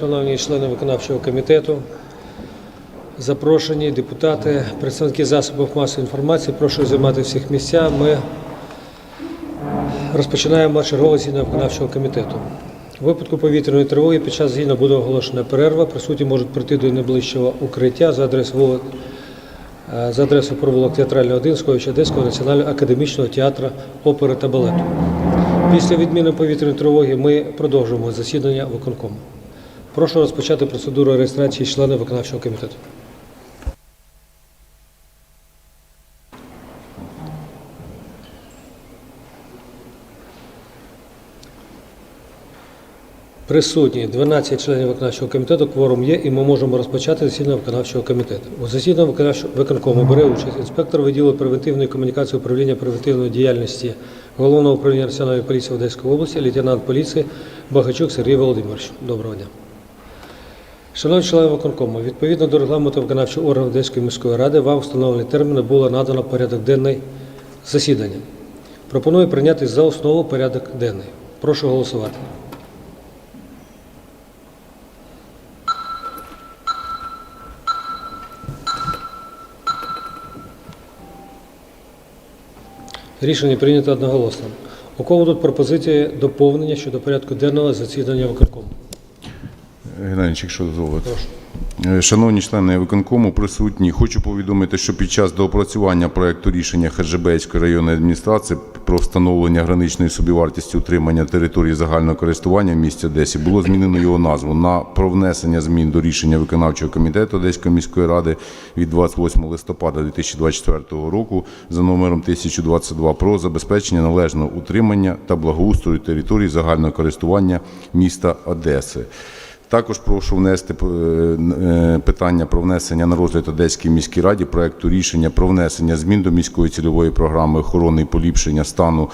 Шановні члени виконавчого комітету, запрошені депутати, представники засобів масової інформації, прошу займати всіх місця. Ми розпочинаємо чергове засідання виконавчого комітету. У випадку повітряної тривоги під час згідно буде оголошена перерва. Присутні можуть прийти до найближчого укриття за адресою е, за адресою провулок Театральний 1 Сковича Одеського національного академічного театру опери та балету. Після відміни повітряної тривоги ми продовжуємо засідання виконкому. Прошу розпочати процедуру реєстрації членів виконавчого комітету. Присутні 12 членів виконавчого комітету, кворум є, і ми можемо розпочати засідання виконавчого комітету. У засіданні виконавчого виконкому бере участь інспектор відділу превентивної комунікації управління превентивної діяльності Головного управління Національної поліції в Одеській області, лейтенант поліції Багачук Сергій Володимирович. Доброго дня. Шановні члени виконкому, відповідно до регламенту виконавчого органу Одеської міської ради, вам встановлені терміни було надано порядок денний засідання. Пропоную прийняти за основу порядок денний. Прошу голосувати. Рішення прийнято одноголосно. У кого будуть пропозиції доповнення щодо порядку денного засідання виконкому? Геннадійович, якщо дозволите. Е, Шановні члени виконкому, присутні, хочу повідомити, що під час доопрацювання проекту рішення Херджебейської районної адміністрації про встановлення граничної собівартості утримання території загального користування в місті Одесі було змінено його назву на про внесення змін до рішення виконавчого комітету Одеської міської ради від 28 листопада 2024 року за номером 1022 про забезпечення належного утримання та благоустрою території загального користування міста Одеси. Також прошу внести е, е, питання про внесення на розгляд Одеській міській раді проекту рішення про внесення змін до міської цільової програми охорони і поліпшення стану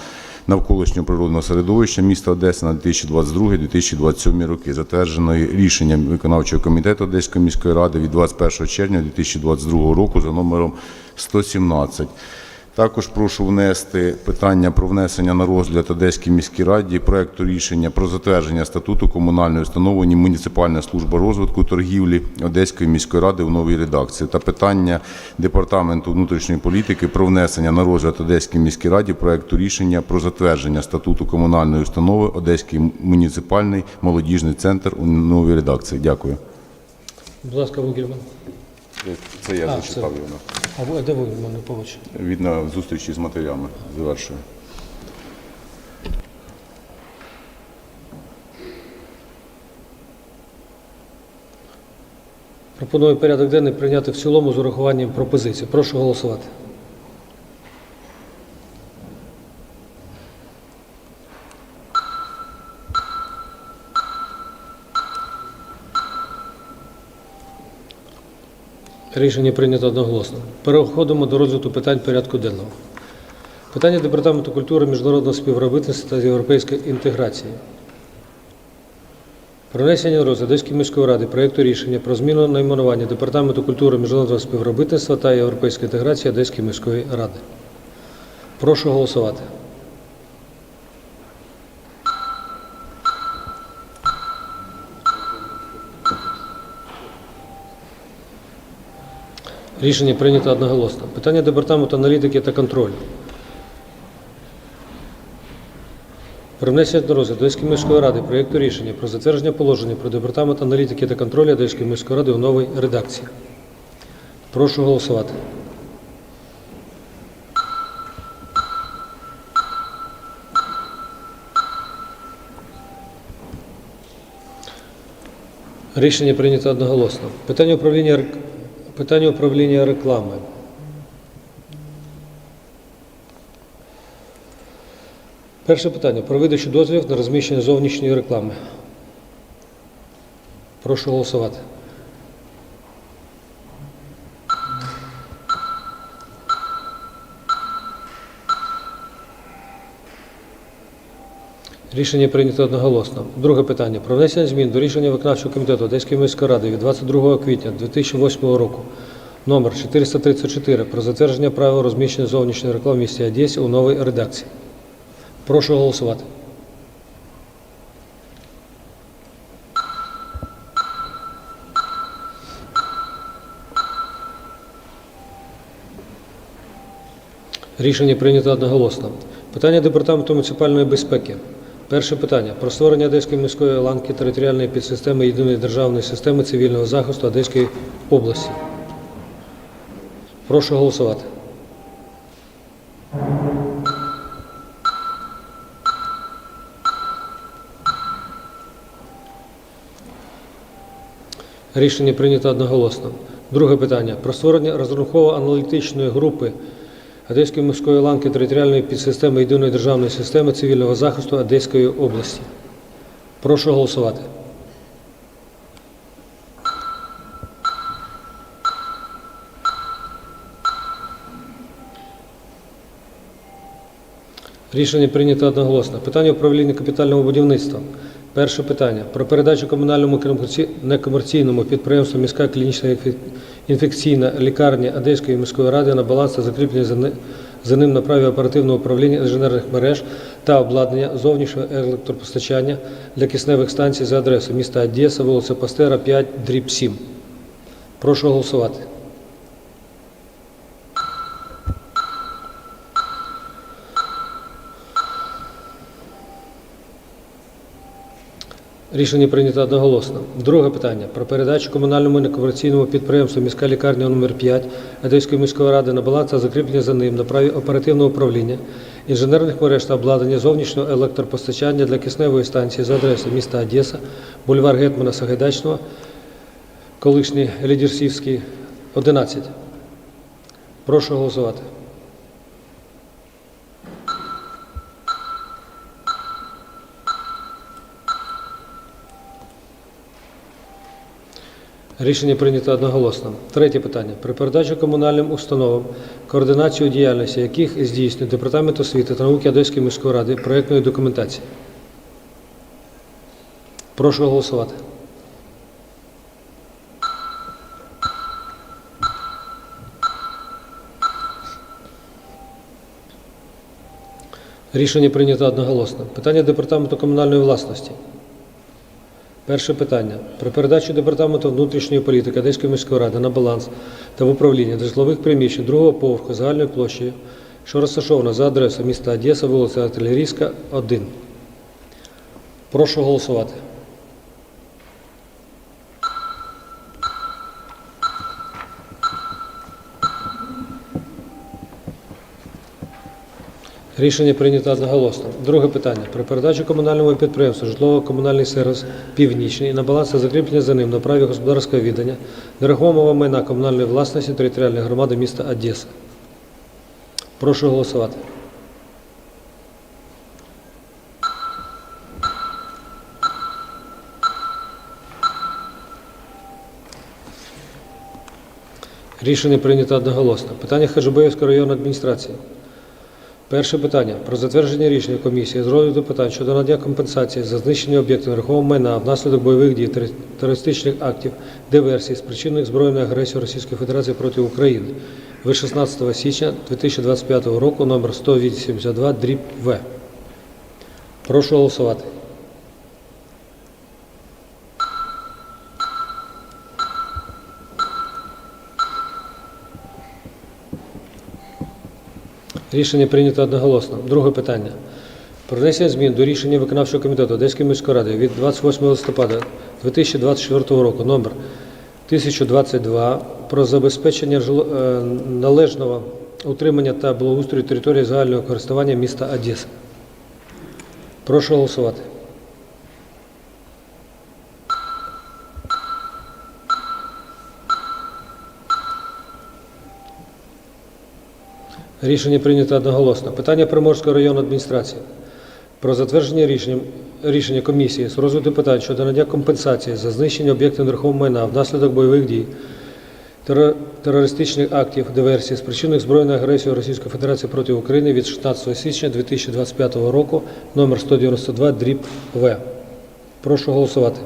навколишнього природного середовища міста Одеси на 2022-2027 роки, затвердженої рішенням виконавчого комітету Одеської міської ради від 21 червня 2022 року за номером 117. Також прошу внести питання про внесення на розгляд Одеській міській раді проекту рішення про затвердження статуту комунальної установи муніципальна служба розвитку торгівлі Одеської міської ради в новій редакції та питання департаменту внутрішньої політики про внесення на розгляд Одеській міській раді проекту рішення про затвердження статуту комунальної установи Одеський муніципальний молодіжний центр у новій редакції. Дякую. Будь ласка, Вугельман. Це я зачитав його. А де ви мене побачили? Від на зустрічі з матерями. завершує. Пропоную порядок денний прийняти в цілому з урахуванням пропозицій. Прошу голосувати. Рішення прийнято одноголосно. Переходимо до розгляду питань порядку денного. Питання Департаменту культури, міжнародного співробітництва та європейської інтеграції. Про внесення розгляд Одеської міської ради проєкту рішення про зміну найменування Департаменту культури, міжнародного співробітництва та європейської інтеграції Одеської міської ради. Прошу голосувати. Рішення прийнято одноголосно. Питання Департаменту аналітики та контролю. Про внесення до розгляду Одеської міської ради проєкту рішення про затвердження положення про департамент аналітики та контролю Одеської міської ради у новій редакції. Прошу голосувати. Рішення прийнято одноголосно. Питання управління, питання управління реклами. Перше питання про видачу дозволів на розміщення зовнішньої реклами. Прошу голосувати. Рішення прийнято одноголосно. Друге питання про внесення змін до рішення виконавчого комітету Одеської міської ради від 22 квітня 2008 року номер 434 про затвердження правил розміщення зовнішньої реклами в місті Одесі у новій редакції. Прошу голосувати. Рішення прийнято одноголосно. Питання департаменту муніципальної безпеки. Перше питання про створення Одеської міської ланки територіальної підсистеми єдиної державної системи цивільного захисту Одеської області. Прошу голосувати. Рішення прийнято одноголосно. Друге питання про створення розрахунково-аналітичної групи Одеської міської ланки територіальної підсистеми єдиної державної системи цивільного захисту Одеської області. Прошу голосувати. Рішення прийнято одноголосно. Питання управління капітального будівництва. Перше питання про передачу комунальному комерці- некомерційному підприємству міська клінічна інфекційна лікарня Одеської міської ради на баланс та закріплення за ни- за ним на праві оперативного управління інженерних мереж та обладнання зовнішнього електропостачання для кисневих станцій за адресою міста Одеса, вулиця Пастера, 5, дріб 7. Прошу голосувати. Рішення прийнято одноголосно. Друге питання про передачу комунальному некомерційному підприємству міська лікарня номер 5 Одеської міської ради на баланс та закріплення за ним на праві оперативного управління інженерних мереж та обладнання зовнішнього електропостачання для кисневої станції за адресою міста Одеса, бульвар Гетмана Сагайдачного, колишній Лідерсівський, 11. Прошу голосувати. Рішення прийнято одноголосно. Третє питання. При передачі комунальним установам, координацію діяльності яких здійснює Департамент освіти та науки Одеської міської ради проєктної документації. Прошу голосувати. Рішення прийнято одноголосно. Питання Департаменту комунальної власності. Перше питання про передачу департаменту внутрішньої політики Одеської міської ради на баланс та в управління житлових приміщень другого поверху загальної площі, що розташовано за адресою міста Одеса, вулиця Артилерійська, 1. Прошу голосувати. Рішення прийнято одноголосно. Друге питання. Про передачу комунальному підприємству житлово-комунальний сервіс Північний на баланс та закріплення за ним на праві господарського віддання нерухомого майна комунальної власності територіальної громади міста Одеса. Прошу голосувати. Рішення прийнято одноголосно. Питання Хаджибеївської районної адміністрації. Перше питання про затвердження рішення комісії з розгляду питань щодо надання компенсації за знищення об'єктів нерухомого майна внаслідок бойових дій терористичних актів, диверсій, спричинених збройною агресією Російської Федерації проти України від 16 січня 2025 року номер 182 дріб В. Прошу голосувати. Рішення прийнято одноголосно. Друге питання. Про внесення змін до рішення виконавчого комітету Одеської міської ради від 28 листопада 2024 року номер 1022 про забезпечення е, належного утримання та благоустрою території загального користування міста Одеса. Прошу голосувати. Рішення прийнято одноголосно. Питання Приморської районної адміністрації про затвердження рішення, рішення комісії з розвитку питань щодо надання компенсації за знищення об'єктів нерухомого майна внаслідок бойових дій, терор- терористичних актів, диверсій, спричинених збройною агресією Російської Федерації проти України від 16 січня 2025 року номер 192 дріб В. Прошу голосувати.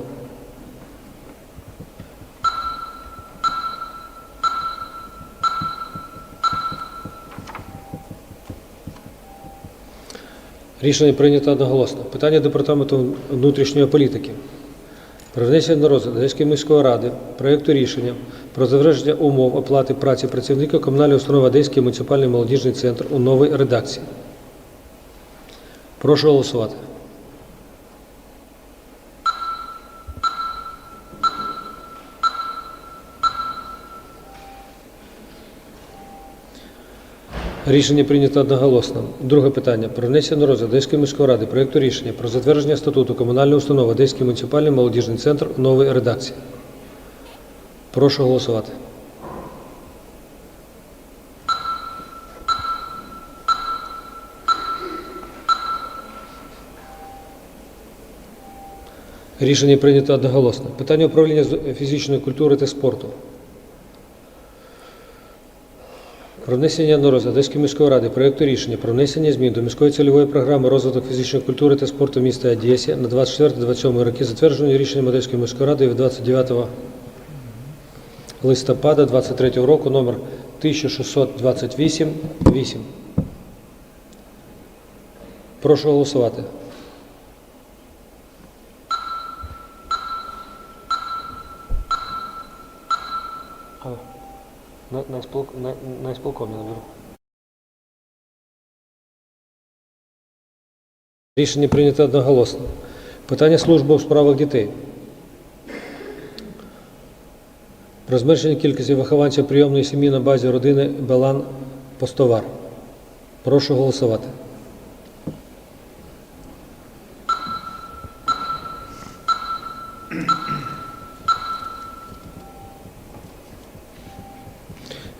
Рішення прийнято одноголосно. Питання Департаменту внутрішньої політики. Про внесення на розгляд Одеської міської ради проєкту рішення про завершення умов оплати праці працівника комунальної установи Одеський муніципальний молодіжний центр у новій редакції. Прошу голосувати. Рішення прийнято одноголосно. Друге питання. Про внесення на розгляд Одеської міської ради проєкту рішення про затвердження статуту комунальної установи Одеський муніципальний молодіжний центр у новій редакції. Прошу голосувати. Рішення прийнято одноголосно. Питання управління фізичної культури та спорту. Про внесення на розгляд Одеської міської ради проєкту рішення про внесення змін до міської цільової програми розвиток фізичної культури та спорту міста Одесі на 24-27 роки, затвердженої рішенням Одеської міської ради від 29 листопада 23 року номер 1628 8. Прошу голосувати. Сполк- на, на сполкомі наберу. Рішення прийнято одноголосно. Питання служби у справах дітей. Про зменшення кількості вихованців прийомної сім'ї на базі родини Белан Постовар. Прошу голосувати.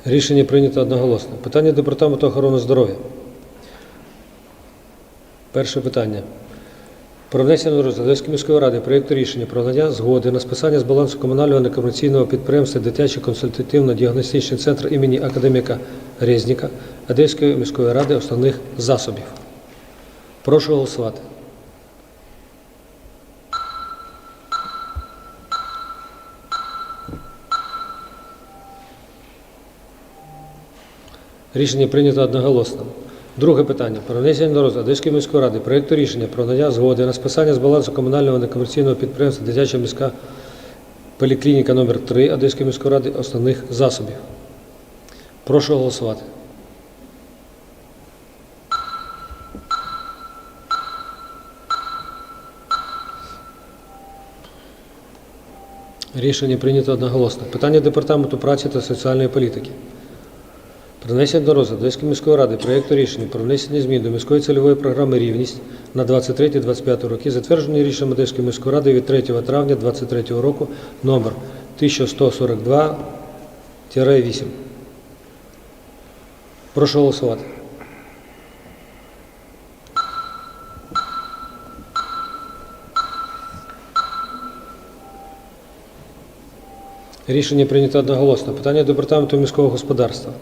Рішення прийнято одноголосно. Питання Департаменту охорони здоров'я. Перше питання. Про внесення на розгляд Одеської міської ради проєкту рішення про надання згоди на списання з балансу комунального некомерційного підприємства Дитячий консультативно-діагностичний центр імені академіка Резніка Одеської міської ради основних засобів. Прошу голосувати. Рішення прийнято одноголосно. Друге питання. Про внесення на розгляд Одеської міської ради проєкту рішення про надання згоди на списання з балансу комунального некомерційного підприємства Дитяча міська поліклініка номер 3 Одеської міської ради основних засобів. Прошу голосувати. Рішення прийнято одноголосно. Питання Департаменту праці та соціальної політики. Про внесення до розгляду Одеської міської ради проєкту рішення про внесення змін до міської цільової програми «Рівність» на 23-25 роки, затверджений рішенням Одеської міської ради від 3 травня 2023 року номер 1142-8. Прошу голосувати. Рішення прийнято одноголосно. Питання Департаменту міського господарства.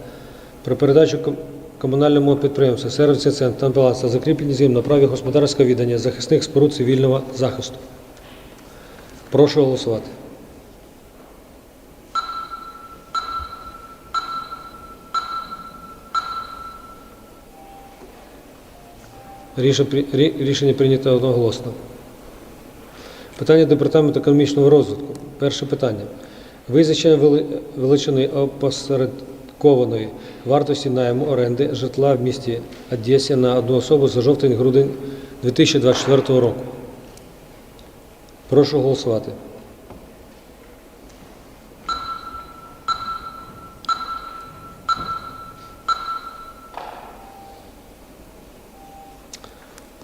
Про передачу комунальному підприємству сервісний центр та баланс та закріплення зим на праві господарського віддання захисних споруд цивільного захисту. Прошу голосувати. Рішення, при- рі- рішення прийнято одноголосно. Питання Департаменту економічного розвитку. Перше питання. Визначення вели- величини опосередкованої вартості найму оренди житла в місті Одесі на одну особу за жовтень-грудень 2024 року. Прошу голосувати.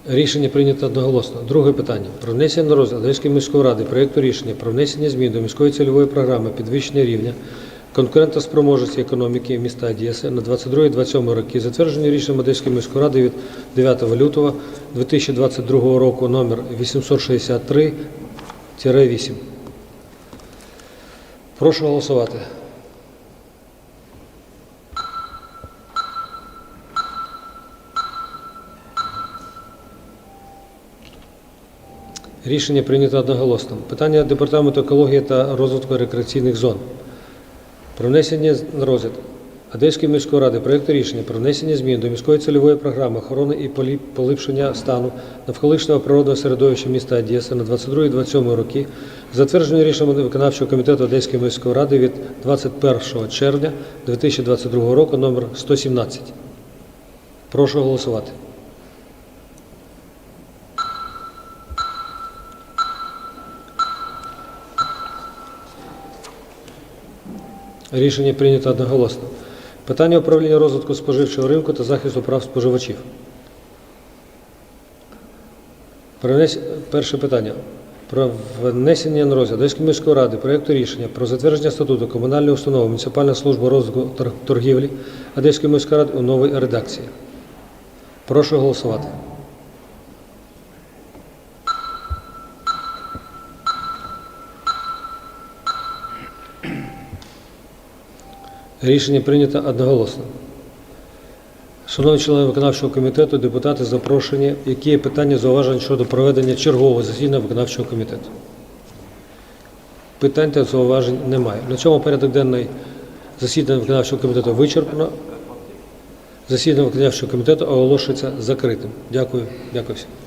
Рішення прийнято одноголосно. Друге питання. Про внесення на розгляд Одеської міської ради проєкту рішення про внесення змін до міської цільової програми підвищення рівня конкурентоспроможності економіки міста Одеси на 22-27 роки, затверджені рішенням Одеської міської ради від 9 лютого 2022 року номер 863-8. Прошу голосувати. Рішення прийнято одноголосно. Питання Департаменту екології та розвитку рекреаційних зон. Про внесення на розгляд Одеської міської ради проєкту рішення про внесення змін до міської цільової програми охорони і поліпшення стану навколишнього природного середовища міста Одеса на 22-27 роки, затвердження рішенням виконавчого комітету Одеської міської ради від 21 червня 2022 року номер 117. Прошу голосувати. Рішення прийнято одноголосно. Питання управління розвитку споживчого ринку та захисту прав споживачів. Перше питання. Про внесення на розгляд Одеської міської ради проєкту рішення про затвердження статуту комунальної установи Муніципальна служба розвитку торгівлі Одеської міської ради у новій редакції. Прошу голосувати. Рішення прийнято одноголосно. Шановні члени виконавчого комітету, депутати запрошені. Які є питання зауважень щодо проведення чергового засідання виконавчого комітету? Питань та зауважень немає. На цьому порядок денний засідання виконавчого комітету вичерпано. Засідання виконавчого комітету оголошується закритим. Дякую. Дякую всім.